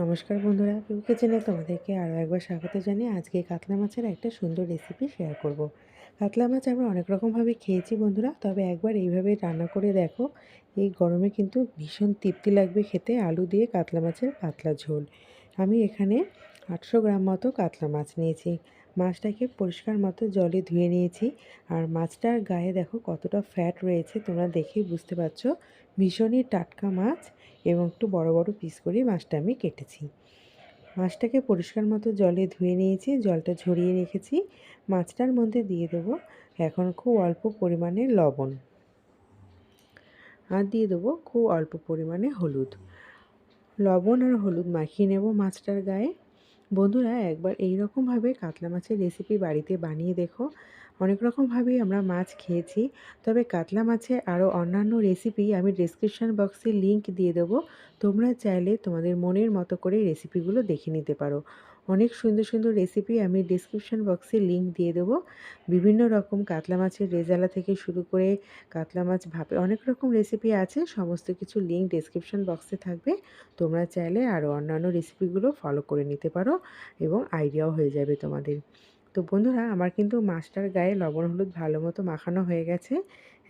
নমস্কার বন্ধুরা, কেউ কিচেনে তোমাদেরকে আরও একবার স্বাগত জানিয়ে আজকে কাতলা মাছের একটা সুন্দর রেসিপি শেয়ার করব। কাতলা মাছ আমরা অনেক রকমভাবে খেয়েছি বন্ধুরা, তবে একবার এইভাবে রান্না করে দেখো, এই গরমে কিন্তু ভীষণ তৃপ্তি লাগবে খেতে আলু দিয়ে কাতলা মাছের পাতলা ঝোল আমি এখানে আটশো গ্রাম মতো কাতলা মাছ নিয়েছি মাছটাকে পরিষ্কার মতো জলে ধুয়ে নিয়েছি। আর মাছটার গায়ে দেখো কতটা ফ্যাট রয়েছে, তোমরা দেখেই বুঝতে পারছ। ভীষণই টাটকা মাছ এবং একটু বড় বড় পিস করে মাছটা আমি কেটেছি। মাছটাকে পরিষ্কার মতো জলে ধুয়ে নিয়েছি, জলটা ঝরিয়ে রেখেছি। মাছটার মধ্যে দিয়ে দেবো এখন খুব অল্প পরিমাণে লবণ। আর দিয়ে দেবো খুব অল্প পরিমাণে হলুদ। লবণ আর হলুদ মাখিয়ে নেব মাছটার গায়ে। বন্ধুরা, একবার এই রকমভাবে কাতলা মাছের রেসিপি বাড়িতে বানিয়ে দেখো। অনেক রকমভাবেই আমরা মাছ খেয়েছি। তবে কাতলা মাছের আরও অন্যান্য রেসিপি আমি ডিসক্রিপশান বক্সে লিংক দিয়ে দেবো। তোমরা চাইলে তোমাদের মনের মতো করে রেসিপিগুলো দেখে নিতে পারো। অনেক সুন্দর সুন্দর রেসিপি আমি ডিসক্রিপশান বক্সে লিঙ্ক দিয়ে দেবো। বিভিন্ন রকম কাতলা মাছের রেজালা থেকে শুরু করে কাতলা মাছ ভাপে অনেক রকম রেসিপি আছে, সমস্ত কিছু লিঙ্ক ডিসক্রিপশান বক্সে থাকবে। তোমরা চাইলে আরও অন্যান্য রেসিপিগুলো ফলো করে নিতে পারো এবং আইডিয়াও হয়ে যাবে তোমাদের। তো বন্ধুরা, আমার কিন্তু মাছটার গায়ে লবণ হলুদ ভালো মতো মাখানো হয়ে গেছে।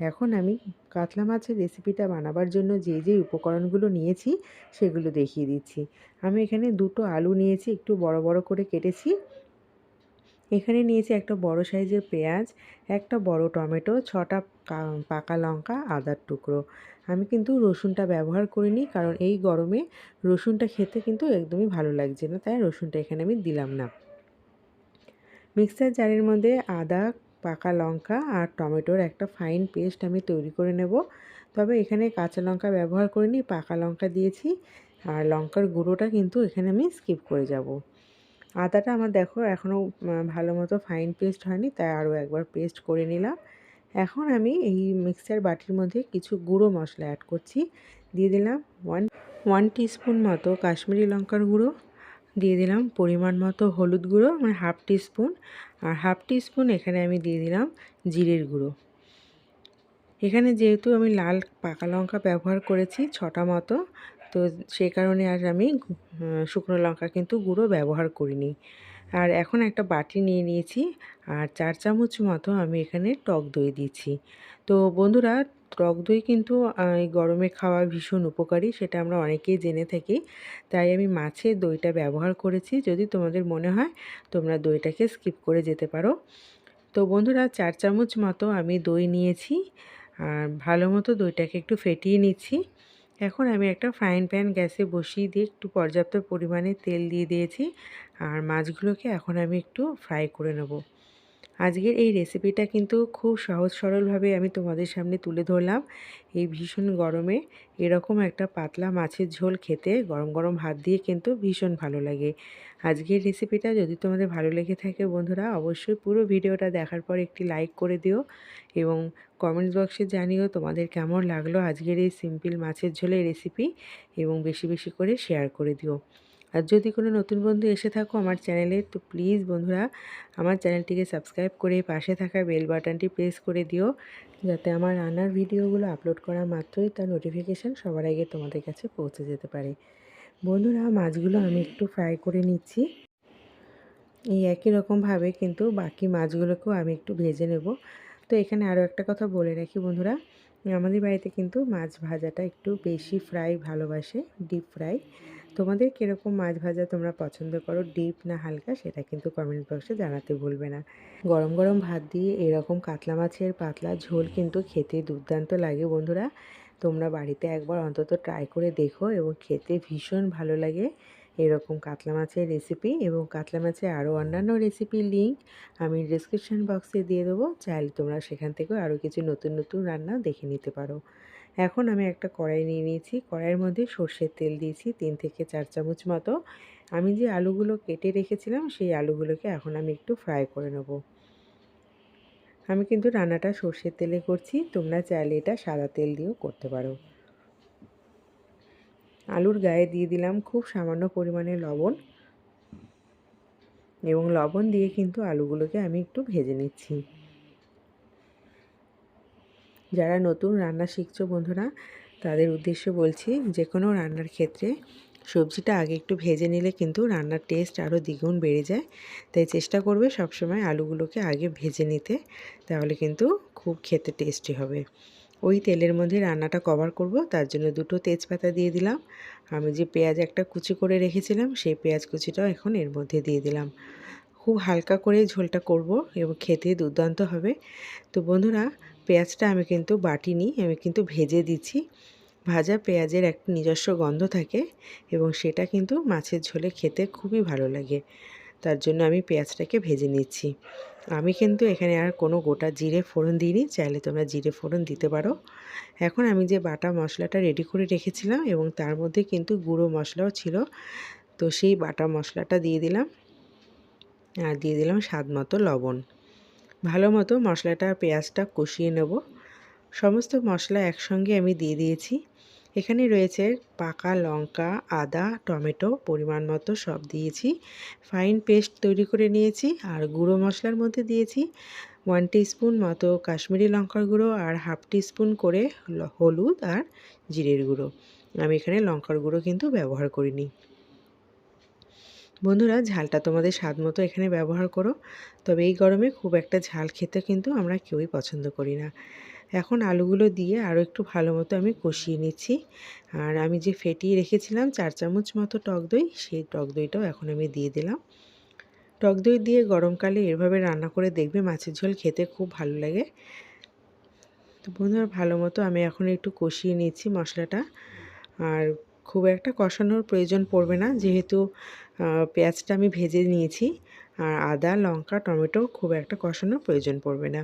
এখন আমি কাতলা মাছের রেসিপিটা বানাবার জন্য যে যে উপকরণগুলো নিয়েছি সেগুলো দেখিয়ে দিচ্ছি। আমি এখানে দুটো আলু নিয়েছি, একটু বড় বড় করে কেটেছি। এখানে নিয়েছি একটা বড় সাইজের পেঁয়াজ, একটা বড় টমেটো, ছটা পাকা লঙ্কা, আদার টুকরো। আমি কিন্তু রসুনটা ব্যবহার করিনি কারণ এই গরমে রসুনটা খেতে কিন্তু একদমই ভালো লাগছে না, তাই রসুনটা এখানে আমি দিলাম না। মিক্সার জারের মধ্যে আদা, পাকা লঙ্কা আর টমেটোর একটা ফাইন পেস্ট আমি তৈরি করে নেব। তবে এখানে কাঁচা লঙ্কা ব্যবহার করিনি, পাকা লঙ্কা দিয়েছি আর লঙ্কার গুঁড়োটা কিন্তু এখানে আমি স্কিপ করে যাব। আদাটা আমার দেখো এখনও ভালো মতো ফাইন পেস্ট হয়নি, তাই আরও একবার পেস্ট করে নিলাম। এখন আমি এই মিক্সার বাটির মধ্যে কিছু গুঁড়ো মশলা অ্যাড করছি। দিয়ে দিলাম ওয়ান ওয়ান টিস্পুন মতো কাশ্মীরি লঙ্কার গুঁড়ো। দিয়ে দিলাম পরিমাণ মতো হলুদ গুঁড়ো মানে হাফ টিস্পুন। আর হাফ টিস্পুন এখানে আমি দিয়ে দিলাম জিরের গুঁড়ো। এখানে যেহেতু আমি লাল পাকা লঙ্কা ব্যবহার করেছি ছটা মতো, তো সেই কারণে আর আমি শুকনো লঙ্কা কিন্তু গুঁড়ো ব্যবহার করিনি। আর এখন একটা বাটি নিয়ে নিয়েছি, আর চার চামচ মতো আমি এখানে টক দই দিচ্ছি তো বন্ধুরা টক দই কিন্তু এই গরমে খাওয়া ভীষণ উপকারী, সেটা আমরা অনেকেই জেনে থাকি। তাই আমি মাছের দইটা ব্যবহার করেছি। যদি তোমাদের মনে হয়, তোমরা দইটাকে স্কিপ করে যেতে পারো। তো বন্ধুরা, চার চামচ মতো আমি দই নিয়েছি। আর ভালো মতো দইটাকে একটু ফেটিয়ে নিচ্ছি। এখন আমি একটা ফ্রাইং প্যান গ্যাসে বসিয়ে দিয়ে একটু পর্যাপ্ত পরিমাণে তেল দিয়ে দিয়েছি। আর মাছগুলোকে এখন আমি একটু ফ্রাই করে নেব। আজকের এই রেসিপিটা কিন্তু খুব সহজ সরলভাবে আমি তোমাদের সামনে তুলে ধরলাম। এই ভীষণ গরমে এরকম একটা পাতলা মাছের ঝোল খেতে গরম গরম ভাত দিয়ে কিন্তু ভীষণ ভালো লাগে। আজকের রেসিপিটা যদি তোমাদের ভালো লেগে থাকে বন্ধুরা, অবশ্যই পুরো ভিডিওটা দেখার পর একটি লাইক করে দিও এবং কমেন্টস বক্সে জানিও তোমাদের কেমন লাগল আজকের এই সিম্পল মাছের ঝোলের রেসিপি এবং বেশি বেশি করে শেয়ার করে দিও। আর যদি কোনো নতুন বন্ধু এসে থাকো আমার চ্যানেলে, তো প্লিজ বন্ধুরা আমার চ্যানেলটিকে সাবস্ক্রাইব করে পাশে থাকা বেল বাটনটি প্রেস করে দিও, যাতে আমার রান্নার ভিডিওগুলো আপলোড করা মাত্রই তার নোটিফিকেশান সবার আগে তোমাদের কাছে পৌঁছে যেতে পারে। বন্ধুরা, মাছগুলো আমি একটু ফ্রাই করে নিচ্ছি। এই একই রকমভাবে কিন্তু বাকি মাছগুলোকেও আমি একটু ভেজে নেব। তো এখানে আরও একটা কথা বলে রাখি বন্ধুরা, আমাদের বাড়িতে কিন্তু মাছ ভাজাটা একটু বেশি ফ্রাই ভালোবাসে, ডিপ ফ্রাই। তোমাদের কীরকম মাছ ভাজা তোমরা পছন্দ করো? ডিপ না হালকা? সেটা কিন্তু কমেন্ট বক্সে জানাতে ভুলবে না। গরম গরম ভাত দিয়ে এরকম কাতলা মাছের পাতলা ঝোল কিন্তু খেতে দুর্দান্ত লাগে বন্ধুরা। তোমরা বাড়িতে একবার অন্তত ট্রাই করে দেখো এবং খেতে ভীষণ ভালো লাগে। এরকম কাতলা মাছের রেসিপি এবং কাতলা মাছের আরও অন্যান্য রেসিপির লিঙ্ক আমি ডিসক্রিপশান বক্সে দিয়ে দেবো। চাইলে তোমরা সেখান থেকেও আরও কিছু নতুন নতুন রান্না দেখে নিতে পারো। এখন আমি একটা কড়াই নিয়ে নিয়েছি। কড়াইয়ের মধ্যে সর্ষের তেল দিয়েছি তিন থেকে চার চামচ মতো। আমি যে আলুগুলো কেটে রেখেছিলাম, সেই আলুগুলোকে এখন আমি একটু ফ্রাই করে নেব। আমি কিন্তু রান্নাটা সর্ষের তেলে করছি। তোমরা চাইলে এটা সাদা তেল দিয়েও করতে পারো। আলুর গায়ে দিয়ে দিলাম খুব সামান্য পরিমাণে লবণ এবং লবণ দিয়ে কিন্তু আলুগুলোকে আমি একটু ভেজে নিচ্ছি। যারা নতুন রান্না শিখছো বন্ধুরা, তাদের উদ্দেশ্যে বলছি যে কোনো রান্নার ক্ষেত্রে সবজিটা আগে একটু ভেজে নিলে কিন্তু রান্নার টেস্ট আরও দ্বিগুণ বেড়ে যায়। তাই চেষ্টা করবে সবসময় আলুগুলোকে আগে ভেজে নিতে, তাহলে কিন্তু খুব খেতে টেস্টি হবে। ওই তেলের মধ্যে রান্নাটা কভার করব। তার জন্য দুটো তেজপাতা দিয়ে দিলাম। আমি যে পেঁয়াজ একটা কুচি করে রেখেছিলাম, সেই পেঁয়াজ কুচিটাও এখন এর মধ্যে দিয়ে দিলাম। খুব হালকা করে ঝোলটা করব এবং খেতে দুর্দান্ত হবে। তো বন্ধুরা, পেঁয়াজটা আমি কিন্তু বাটিনি, আমি কিন্তু ভেজে দিচ্ছি। ভাজা পেঁয়াজের একটা নিজস্ব গন্ধ থাকে এবং সেটা কিন্তু মাছের ঝোলে খেতে খুবই ভালো লাগে। তার জন্য আমি পেঁয়াজটাকে ভেজে নিচ্ছি। আমি কিন্তু এখানে আর কোনো গোটা জিরে ফোড়ন দিইনি, চাইলে তোমরা জিরে ফোড়ন দিতে পারো। এখন আমি যে বাটা মশলাটা রেডি করে রেখেছিলাম এবং তার মধ্যে কিন্তু গুঁড়ো মশলাও ছিল, তো সেই বাটা মশলাটা দিয়ে দিলাম। আর দিয়ে দিলাম স্বাদ মতো লবণ। ভালো মতো মশলাটা পেঁয়াজটা কষিয়ে নেব। সমস্ত মশলা একসঙ্গে আমি দিয়ে দিয়েছি। এখানে রয়েছে পাকা লঙ্কা, আদা, টমেটো পরিমাণ মতো সব দিয়েছি। ফাইন পেস্ট তৈরি করে নিয়েছি আর গুঁড়ো মশলার মধ্যে দিয়েছি ওয়ান স্পুন মতো কাশ্মীরি লঙ্কার গুঁড়ো আর হাফ স্পুন করে হলুদ আর জিরের গুঁড়ো। আমি এখানে লঙ্কার গুঁড়ো কিন্তু ব্যবহার করিনি। বন্ধুরা, ঝালটা তোমাদের স্বাদ মতো এখানে ব্যবহার করো। তবে এই গরমে খুব একটা ঝাল খেতে কিন্তু আমরা কেউই পছন্দ করি না। এখন আলুগুলো দিয়ে আরও একটু ভালো মতো আমি কষিয়ে নিচ্ছি। আর আমি যে ফেটিয়ে রেখেছিলাম চার চামচ মতো টক দই, সেই টক দইটাও এখন আমি দিয়ে দিলাম। টক দই দিয়ে গরমকালে এভাবে রান্না করে দেখবে মাছের ঝোল খেতে খুব ভালো লাগে। তো বন্ধুরা, ভালো মতো আমি এখন একটু কষিয়ে নিচ্ছি মশলাটা। আর খুব একটা কষানোর প্রয়োজন পড়বে না, যেহেতু পেঁয়াজটা আমি ভেজে নিয়েছি। আর আদা, লঙ্কা, টমেটো খুব একটা কষানোর প্রয়োজন পড়বে না।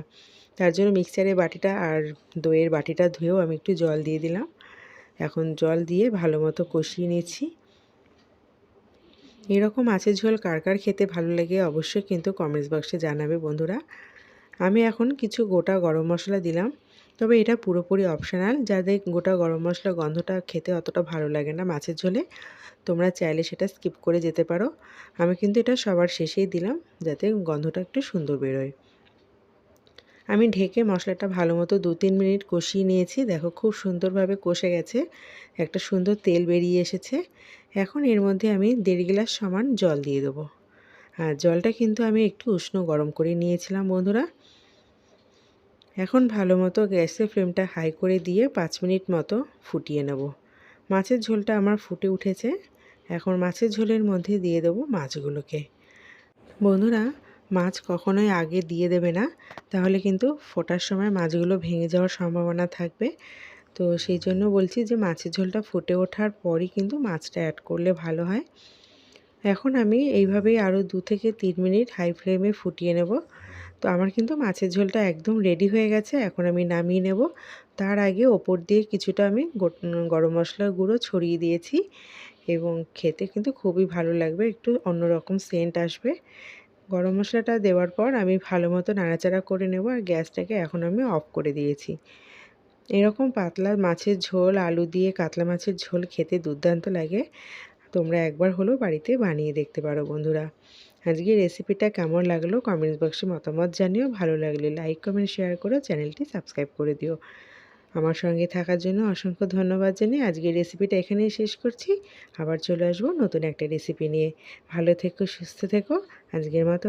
তার জন্য মিক্সারের বাটিটা আর দইয়ের বাটিটা ধুয়েও আমি একটু জল দিয়ে দিলাম। এখন জল দিয়ে ভালো মতো কষিয়ে নিয়েছি। এরকম মাছের ঝোল কার কার খেতে ভালো লাগে অবশ্যই কিন্তু কমেন্টস বক্সে জানাবে বন্ধুরা। আমি এখন কিছু গোটা গরম মশলা দিলাম। তবে এটা পুরোপুরি অপশনাল যাদের গোটা গরম মশলা গন্ধটা খেতে অতটা ভালো লাগে না মাছের ঝোলে। তোমরা চাইলে সেটা স্কিপ করে যেতে পারো। আমি কিন্তু এটা সবার শেষেই দিলাম, যাতে গন্ধটা একটু সুন্দর বেরোয়। আমি ঢেকে মশলাটা ভালো মতো দু তিন মিনিট কষিয়ে নিয়েছি। দেখো খুব সুন্দরভাবে কষে গেছে। একটা সুন্দর তেল বেরিয়ে এসেছে। এখন এর মধ্যে আমি দেড় গ্লাস সমান জল দিয়ে দেবো। আর জলটা কিন্তু আমি একটু উষ্ণ গরম করে নিয়েছিলাম, বন্ধুরা। এখন ভালো মতো গ্যাসের ফ্লেমটা হাই করে দিয়ে পাঁচ মিনিট মতো ফুটিয়ে নেব। মাছের ঝোলটা আমার ফুটে উঠেছে। এখন মাছের ঝোলের মধ্যে দিয়ে দেবো মাছগুলোকে। বন্ধুরা, মাছ কখনোই আগে দিয়ে দেবে না। তাহলে কিন্তু ফোটার সময় মাছগুলো ভেঙে যাওয়ার সম্ভাবনা থাকবে। তো সেই জন্য বলছি যে, মাছের ঝোলটা ফুটে ওঠার পরই কিন্তু মাছটা অ্যাড করলে ভালো হয়। এখন আমি এইভাবেই আরও দু থেকে তিন মিনিট হাই ফ্লেমে ফুটিয়ে নেব। তো আমার কিন্তু মাছের ঝোলটা একদম রেডি হয়ে গেছে, এখন আমি নামিয়ে নেব। তার আগে ওপর দিয়ে কিছুটা আমি গরম মশলার গুঁড়ো ছড়িয়ে দিয়েছি এবং খেতে কিন্তু খুবই ভালো লাগবে, একটু অন্যরকম সেন্ট আসবে। গরম মশলাটা দেওয়ার পর আমি ভালো মতো নাড়াচাড়া করে নেব আর গ্যাসটাকে এখন আমি অফ করে দিয়েছি। এরকম পাতলা মাছের ঝোল, আলু দিয়ে কাতলা মাছের ঝোল খেতে দুর্দান্ত লাগে। তোমরা একবার হলেও বাড়িতে বানিয়ে দেখতে পারো বন্ধুরা। আজকে রেসিপিটা কেমন লাগল কমেন্টস বক্সে মতামত জানিও। ভালো লাগলে লাইক কমেন্ট শেয়ার করে চ্যানেলটি সাবস্ক্রাইব করে দিও। আমার সঙ্গে থাকার জন্য অসংখ্য ধন্যবাদ জানিয়ে আজকের রেসিপিটা এখানেই শেষ করছি। আবার চলে আসব নতুন একটা রেসিপি নিয়ে। ভালো থেকো, সুস্থ থেকো। আজকের মতো